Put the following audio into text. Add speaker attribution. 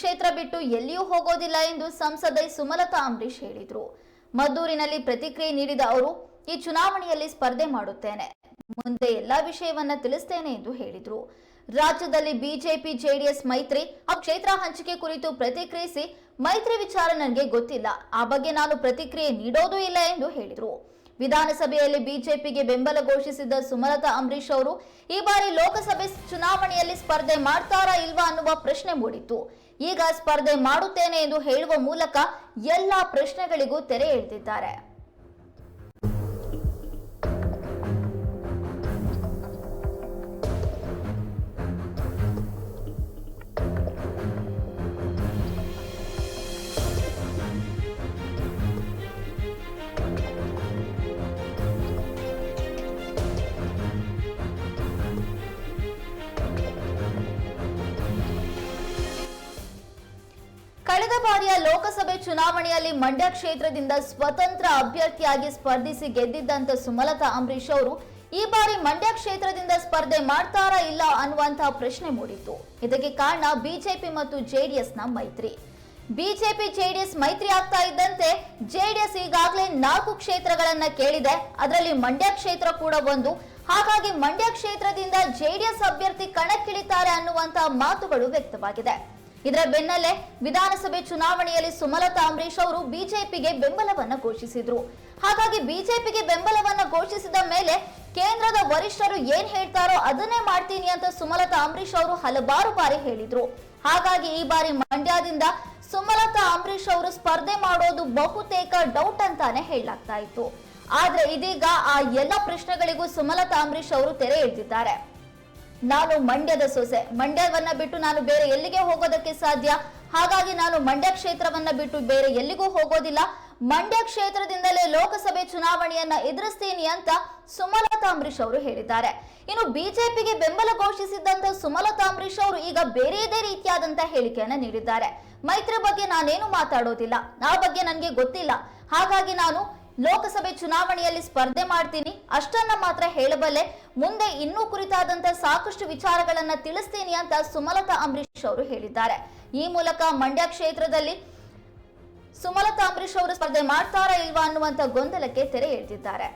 Speaker 1: ಕ್ಷೇತ್ರ ಬಿಟ್ಟು ಎಲ್ಲಿಯೂ ಹೋಗೋದಿಲ್ಲ ಎಂದು ಸಂಸದೆ ಸುಮಲತಾ ಅಂಬರೀಶ್ ಹೇಳಿದರು. ಮದ್ದೂರಿನಲ್ಲಿ ಪ್ರತಿಕ್ರಿಯೆ ನೀಡಿದ ಅವರು, ಈ ಚುನಾವಣೆಯಲ್ಲಿ ಸ್ಪರ್ಧೆ ಮಾಡುತ್ತೇನೆ. ಮುಂದೆ ಎಲ್ಲಾ ವಿಷಯವನ್ನ ತಿಳಿಸ್ತೇನೆ ಎಂದು ಹೇಳಿದರು. ರಾಜ್ಯದಲ್ಲಿ ಬಿಜೆಪಿ, ಜೆಡಿಎಸ್, ಮೈತ್ರಿ ಆ ಕ್ಷೇತ್ರ ಹಂಚಿಕೆ ಕುರಿತು ಪ್ರತಿಕ್ರಿಯಿಸಿ ಮೈತ್ರಿ ವಿಚಾರ ನನಗೆ ಗೊತ್ತಿಲ್ಲ. ಆ ಬಗ್ಗೆ ನಾನು ಪ್ರತಿಕ್ರಿಯೆ ನೀಡೋದೂ ಇಲ್ಲ ಎಂದು ಹೇಳಿದ್ರು. ವಿಧಾನಸಭೆಯಲ್ಲಿ ಬಿಜೆಪಿಗೆ ಬೆಂಬಲ ಘೋಷಿಸಿದ್ದ ಸುಮಲತಾ ಅಂಬರೀಶ್ ಅವರು, ಈ ಬಾರಿ ಲೋಕಸಭೆ ಚುನಾವಣೆಯಲ್ಲಿ ಸ್ಪರ್ಧೆ ಮಾಡ್ತಾರಾ ಇಲ್ವಾ ಅನ್ನುವ ಪ್ರಶ್ನೆ ಮೂಡಿತ್ತು. ಈಗ ಸ್ಪರ್ಧೆ ಮಾಡುತ್ತೇನೆ ಎಂದು ಹೇಳುವ ಮೂಲಕ ಎಲ್ಲಾ ಪ್ರಶ್ನೆಗಳಿಗೂ ತೆರೆ ಎಳೆದಿದ್ದಾರೆ. ಕಳೆದ ಬಾರಿಯ ಲೋಕಸಭೆ ಚುನಾವಣೆಯಲ್ಲಿ ಮಂಡ್ಯ ಕ್ಷೇತ್ರದಿಂದ ಸ್ವತಂತ್ರ ಅಭ್ಯರ್ಥಿಯಾಗಿ ಸ್ಪರ್ಧಿಸಿ ಗೆದ್ದಿದ್ದಂತ ಸುಮಲತಾ ಅಂಬರೀಶ್ ಅವರು, ಈ ಬಾರಿ ಮಂಡ್ಯ ಕ್ಷೇತ್ರದಿಂದ ಸ್ಪರ್ಧೆ ಮಾಡ್ತಾರಾ ಇಲ್ಲ ಅನ್ನುವಂತಹ ಪ್ರಶ್ನೆ ಮೂಡಿತ್ತು. ಇದಕ್ಕೆ ಕಾರಣ ಬಿಜೆಪಿ ಮತ್ತು ಜೆಡಿಎಸ್ನ ಮೈತ್ರಿ. ಬಿಜೆಪಿ, ಜೆಡಿಎಸ್ ಮೈತ್ರಿ ಆಗ್ತಾ ಇದ್ದಂತೆ ಜೆಡಿಎಸ್ ಈಗಾಗಲೇ ನಾಲ್ಕು ಕ್ಷೇತ್ರಗಳನ್ನ ಕೇಳಿದೆ. ಅದರಲ್ಲಿ ಮಂಡ್ಯ ಕ್ಷೇತ್ರ ಕೂಡ ಒಂದು. ಹಾಗಾಗಿ ಮಂಡ್ಯ ಕ್ಷೇತ್ರದಿಂದ ಜೆಡಿಎಸ್ ಅಭ್ಯರ್ಥಿ ಕಣಕ್ಕಿಳಿತಾರೆ ಅನ್ನುವಂತಹ ಮಾತುಗಳು ವ್ಯಕ್ತವಾಗಿದೆ. ಇದರ ಬೆನ್ನಲ್ಲೇ ವಿಧಾನಸಭೆ ಚುನಾವಣೆಯಲ್ಲಿ ಸುಮಲತಾ ಅಂಬರೀಶ್ ಅವರು ಬಿಜೆಪಿಗೆ ಬೆಂಬಲವನ್ನ ಘೋಷಿಸಿದ್ರು. ಹಾಗಾಗಿ ಬಿಜೆಪಿಗೆ ಬೆಂಬಲವನ್ನ ಘೋಷಿಸಿದ ಮೇಲೆ ಕೇಂದ್ರದ ವರಿಷ್ಠರು ಏನ್ ಹೇಳ್ತಾರೋ ಅದನ್ನೇ ಮಾಡ್ತೀನಿ ಅಂತ ಸುಮಲತಾ ಅಂಬರೀಶ್ ಅವರು ಹಲವಾರು ಬಾರಿ ಹೇಳಿದ್ರು. ಹಾಗಾಗಿ ಈ ಬಾರಿ ಮಂಡ್ಯದಿಂದ ಸುಮಲತಾ ಅಂಬರೀಶ್ ಅವರು ಸ್ಪರ್ಧೆ ಮಾಡೋದು ಬಹುತೇಕ ಡೌಟ್ ಅಂತಾನೆ ಹೇಳಲಾಗ್ತಾ ಇತ್ತು. ಆದ್ರೆ ಇದೀಗ ಆ ಎಲ್ಲ ಪ್ರಶ್ನೆಗಳಿಗೂ ಸುಮಲತಾ ಅಂಬರೀಶ್ ಅವರು ತೆರೆ ಎಳೆದಿದ್ದಾರೆ. ನಾನು ಮಂಡ್ಯದ ಸೊಸೆ. ಮಂಡ್ಯವನ್ನ ಬಿಟ್ಟು ನಾನು ಬೇರೆ ಎಲ್ಲಿಗೆ ಹೋಗೋದಕ್ಕೆ ಸಾಧ್ಯ? ಹಾಗಾಗಿ ನಾನು ಮಂಡ್ಯ ಕ್ಷೇತ್ರವನ್ನ ಬಿಟ್ಟು ಬೇರೆ ಎಲ್ಲಿಗೂ ಹೋಗೋದಿಲ್ಲ. ಮಂಡ್ಯ ಕ್ಷೇತ್ರದಿಂದಲೇ ಲೋಕಸಭೆ ಚುನಾವಣೆಯನ್ನ ಎದುರಿಸ್ತೀನಿ ಅಂತ ಸುಮಲತಾ ಅಂಬರೀಶ್ ಅವರು ಹೇಳಿದ್ದಾರೆ. ಇನ್ನು ಬಿಜೆಪಿಗೆ ಬೆಂಬಲ ಘೋಷಿಸಿದ್ದಂತ ಸುಮಲತಾ ಅಂಬರೀಶ್ ಅವರು ಈಗ ಬೇರೆಯದೇ ರೀತಿಯಾದಂತ ಹೇಳಿಕೆಯನ್ನ ನೀಡಿದ್ದಾರೆ. ಮೈತ್ರಿ ಬಗ್ಗೆ ನಾನೇನು ಮಾತಾಡೋದಿಲ್ಲ. ಆ ಬಗ್ಗೆ ನನಗೆ ಗೊತ್ತಿಲ್ಲ. ಹಾಗಾಗಿ ನಾನು ಲೋಕಸಭೆ ಚುನಾವಣೆಯಲ್ಲಿ ಸ್ಪರ್ಧೆ ಮಾಡ್ತೀನಿ. ಅಷ್ಟನ್ನ ಮಾತ್ರ ಹೇಳಬಲ್ಲೆ. ಮುಂದೆ ಇನ್ನೂ ಕುರಿತಾದಂತ ಸಾಕಷ್ಟು ವಿಚಾರಗಳನ್ನ ತಿಳಿಸ್ತೀನಿ ಅಂತ ಸುಮಲತಾ ಅಂಬರೀಶ್ ಅವರು ಹೇಳಿದ್ದಾರೆ. ಈ ಮೂಲಕ ಮಂಡ್ಯ ಕ್ಷೇತ್ರದಲ್ಲಿ ಸುಮಲತಾ ಅಂಬರೀಶ್ ಅವರು ಸ್ಪರ್ಧೆ ಮಾಡ್ತಾರಾ ಇಲ್ವಾ ಅನ್ನುವಂತ ಗೊಂದಲಕ್ಕೆ ತೆರೆ ಎಳೆದಿದ್ದಾರೆ.